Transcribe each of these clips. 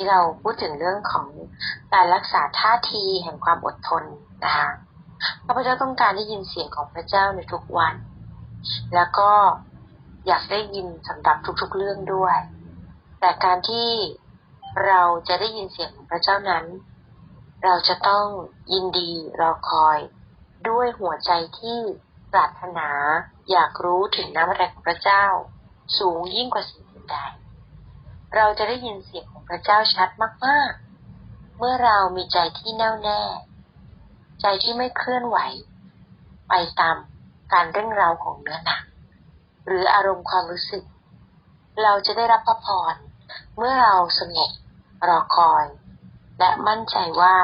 นี่เราพูดถึงเรื่องของการรักษาท่าทีแห่งความอดทนนะคะพระพุทธเจ้าต้องการได้ยินเสียงของพระเจ้าในทุกวัน แล้วก็อยากได้ยินสำหรับทุกๆเรื่องด้วย แต่การที่เราจะได้ยินเสียงของพระเจ้านั้น เราจะต้องยินดีรอคอยด้วยหัวใจที่ปรารถนาอยากรู้ถึงน้ำพระทัยของพระเจ้า สูงยิ่งกว่าสิ่งใด เราจะได้ยินเสียงของพระเจ้าชัดมากๆ เมื่อเรามีใจที่แน่วแน่ ใจที่ไม่เคลื่อนไหว ไปตามการเร่งเร้าของเนื้อหนักหรืออารมณ์ความรู้สึก เราจะได้รับพระพรเมื่อเราสงบรอคอย และมั่นใจว่า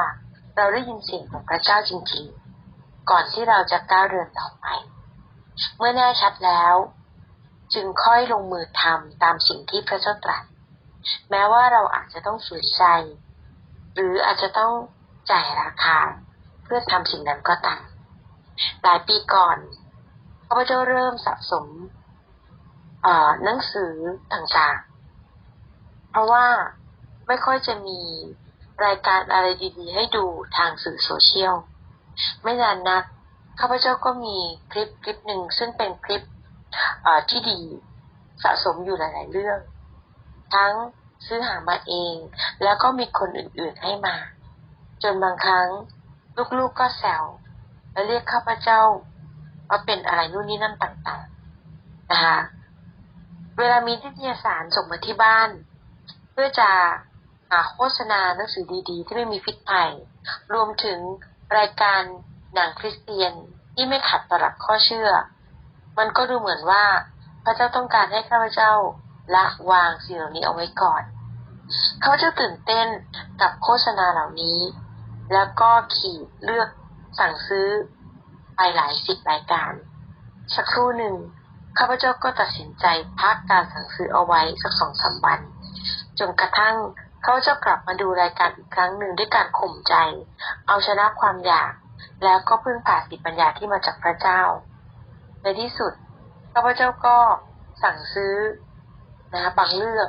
เราได้ยินเสียงของพระเจ้าจริงๆ ก่อนที่เราจะก้าวเดินต่อไป เมื่อแน่ชัดแล้ว จึงค่อยลงมือทำตามสิ่งที่พระเจ้าตรัส แม้ว่าเราอาจจะต้องฝืนใจ หรืออาจจะต้องจ่ายราคา เพื่อทำสิ่งนั้นก็ตามหลายปีก่อนข้าพเจ้าเริ่มสะสมหนังสือต่างๆ เพราะว่าไม่ค่อยจะมีรายการอะไรดีๆ ให้ดูทางสื่อโซเชียล ไม่นานนักข้าพเจ้าก็มีคลิปคลิปหนึ่งซึ่งเป็นคลิปที่ดีสะสมอยู่หลาย ๆ เรื่อง ทั้งซื้อหามาเอง แล้วก็มีคนอื่นๆให้มา จนบางครั้ง ลูกๆก็แซวและเรียกข้าพเจ้าว่าเป็นอะไรนู่นนี่นั่นต่างๆนะคะเวลามีนิตยสารส่งมาที่บ้าน เพื่อจะหาโฆษณาหนังสือดีๆ ที่ไม่มีพิษภัย รวมถึงรายการหนังคริสเตียนที่ไม่ขัดต่อหลักข้อเชื่อ มันก็ดูเหมือนว่าพระเจ้าต้องการให้ข้าพเจ้า ละวางสิ่งเหล่านี้เอาไว้ก่อน เขาเจ้าตื่นเต้นกับโฆษณาเหล่านี้ แล้วก็ขี่เลือกสั่งซื้อไปหลายสิบรายการ สักครู่หนึ่งข้าพเจ้าก็ตัดสินใจพักการสั่งซื้อเอาไว้สักสองสามวันจนกระทั่งเขาจะกลับมาดูรายการอีกครั้งหนึ่งด้วยการข่มใจ เอาชนะความอยาก แล้วก็พึ่งผ่าสิปัญญาที่มาจากพระเจ้า ในที่สุดข้าพเจ้าก็สั่งซื้อ นะบางเรื่อง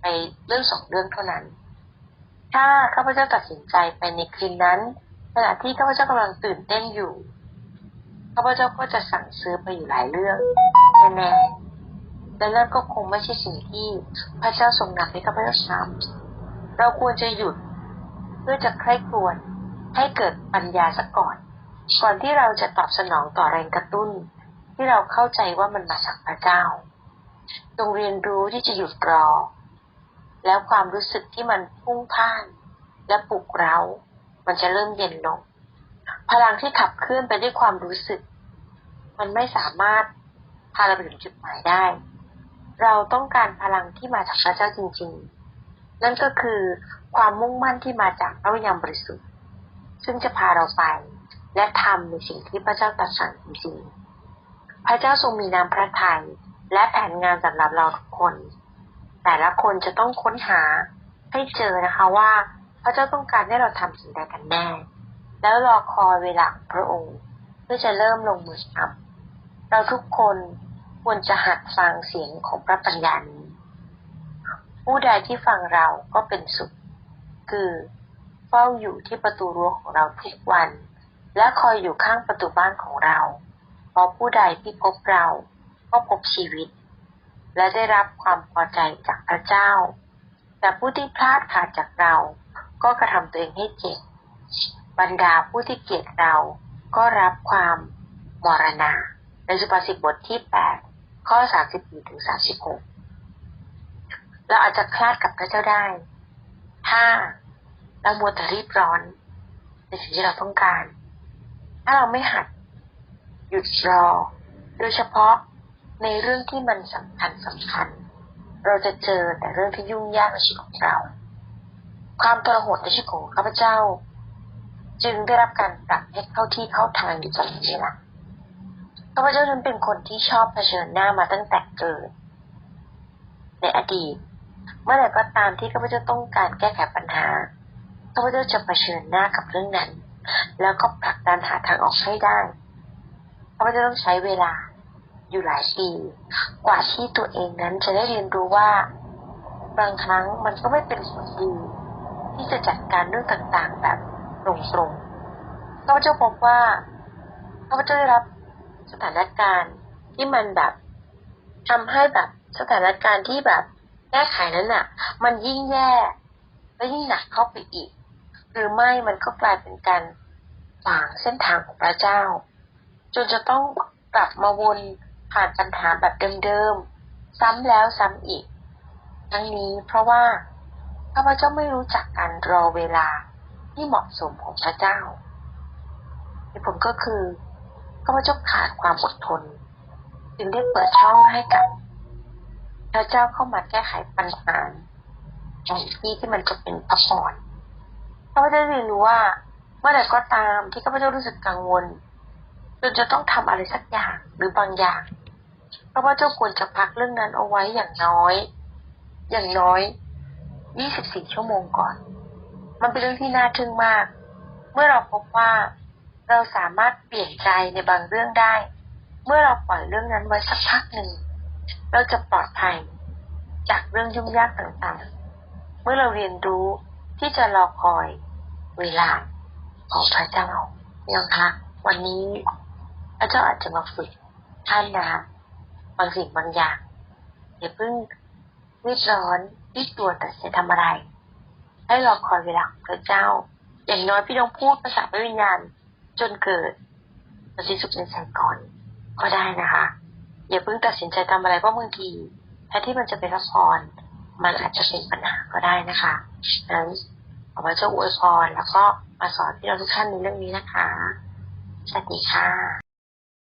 ไปเรื่องสองเรื่องเท่านั้น ถ้าข้าพเจ้าตัดสินใจไปในคืนนั้นขณะที่ข้าพเจ้ากำลังตื่นเต้นอยู่ข้าพเจ้าก็จะสั่งซื้อไปอยู่หลายเรื่องแน่ๆและนั่นก็คงไม่ใช่สิ่งที่พระเจ้าทรงนำให้ข้าพเจ้าทำเราควรจะหยุดเพื่อจะใคร่ครวญให้เกิดปัญญาซะก่อน ก่อนที่เราจะตอบสนองต่อแรงกระตุ้น ที่เราเข้าใจว่ามันมาจากพระเจ้า จงเรียนรู้ที่จะหยุดรอ แล้วความรู้สึกที่มันพุ่งพ่าน และปลุกเรา มันจะเริ่มเย็นลง พลังที่ขับเคลื่อนไปด้วยความรู้สึก มันไม่สามารถพาเราไปถึงจุดหมายได้ เราต้องการพลังที่มาจากพระเจ้าจริง ๆ นั่นก็คือความมุ่งมั่นที่มาจากพระวิญญาณบริสุทธิ์ ซึ่งจะพาเราไป และทำในสิ่งที่พระเจ้าตรัสสั่งจริงๆ พระเจ้าทรงมีน้ำพระทัย และแผนงานสำหรับเราทุกคน แต่ละคนจะต้องค้นหาให้เจอนะคะว่าพระเจ้าต้องการให้เราทำสิ่งใดกันแน่ แล้วรอคอยเวลาพระองค์ เพื่อจะเริ่มลงมือทำเราทุกคนควรจะหัดฟังเสียงของพระปัญญานี้ ผู้ใดที่ฟังเราก็เป็นสุข คือเฝ้าอยู่ที่ประตูรั้วของเราทุกวัน และคอยอยู่ข้างประตูบ้านของเรา เพราะผู้ใดที่พบเรา ก็พบชีวิต และได้รับความพอใจจากพระเจ้า แต่ผู้ที่พลาดขาดจากเรา ก็กระทำตัวเองให้เจ็บบรรดาผู้ที่เกลียดเราก็รับความมรณาในสุภาษิตบทที่แปดข้อสามสิบถึงสามสิบหกเราอาจจะคลาดกับพระเจ้าได้ ถ้าเรามัวแต่รีบร้อน ในสิ่งที่เราต้องการ ถ้าเราไม่หัด หยุดรอ โดยเฉพาะ ในเรื่องที่มันสำคัญสำคัญ เราจะเจอแต่เรื่องที่ยุ่งยากในชีวิตของเรา ความตระหดในชีวิตของข้าพเจ้า จึงได้รับการปรับให้เข้าที่เข้าทางอยู่ตลอดเวลาข้าพเจ้านั้นเป็นคนที่ชอบเผชิญหน้ามาตั้งแต่เกิด ในอดีต เมื่อไหร่ก็ตามที่ข้าพเจ้าต้องการแก้ไขปัญหาข้าพเจ้าจะเผชิญหน้ากับเรื่องนั้น แล้วก็ผลักดันหาทางออกให้ได้ข้าพเจ้าต้องใช้เวลา อยู่หลายปี กว่าที่ตัวเองนั้นจะได้เรียนรู้ว่า บางครั้งมันก็ไม่เป็นผลดี ที่จะจัดการเรื่องต่างๆ แบบตรงๆข้าพเจ้าพบว่าข้าพเจ้าได้รับสถานการณ์ที่มันแบบทำให้แบบสถานการณ์ที่แบบแก้ไขนั้นน่ะ มันยิ่งแย่และยิ่งหนักเข้าไปอีก หรือไม่มันก็กลายเป็นการขวางเส้นทางของพระเจ้า จนจะต้องกลับมาวน ผ่านปัญหาแบบเดิมๆ ซ้ำแล้วซ้ำอีก ทั้งนี้เพราะว่าข้าพเจ้าไม่รู้จักการรอเวลาที่เหมาะสมของพระเจ้าเหตุผลก็คือข้าพเจ้าขาดความอดทน จึงได้เปิดช่องให้กับ พระเจ้าเข้ามาแก้ไขปัญหาในที่ที่มันจะเป็นพระพรข้าพเจ้าเรียนรู้ว่าเมื่อใดก็ตามที่ข้าพเจ้ารู้สึกกังวล จนจะต้องทำอะไรสักอย่างหรือบางอย่างข้าพเจ้าควรจะพักเรื่องนั้นเอาไว้อย่างน้อย อย่างน้อย 24 ชั่วโมงก่อน มันเป็นเรื่องที่น่าทึ่งมาก เมื่อเราพบว่าเราสามารถเปลี่ยนใจในบางเรื่องได้ เมื่อเราปล่อยเรื่องนั้นไว้สักพักหนึ่ง เราจะปลอดภัยจากเรื่องยุ่งยากต่างๆ เมื่อเราเรียนรู้ที่จะรอคอยเวลาของพระเจ้ายังคะวันนี้ พระเจ้าอาจจะมาฝึกท่านนะบางสิ่งบางอย่างอย่าเพิ่งรีบร้อนรีบด่วนตัดสินทำอะไร ให้รอคอยเวลาพระเจ้า อย่างน้อยพี่ต้องพูดภาษาพระวิญญาณจนเกิดปฏิสุขในใจก่อนก็ได้นะคะ อย่าเพิ่งตัดสินใจทำอะไรเพราะบางทีแทนที่มันจะเป็นละครมันอาจจะเป็นปัญหาก็ได้นะคะดังนั้นขอพระเจ้าอวยพรแล้วก็มาสอนพี่เราทุกท่านในเรื่องนี้นะคะสวัสดีค่ะ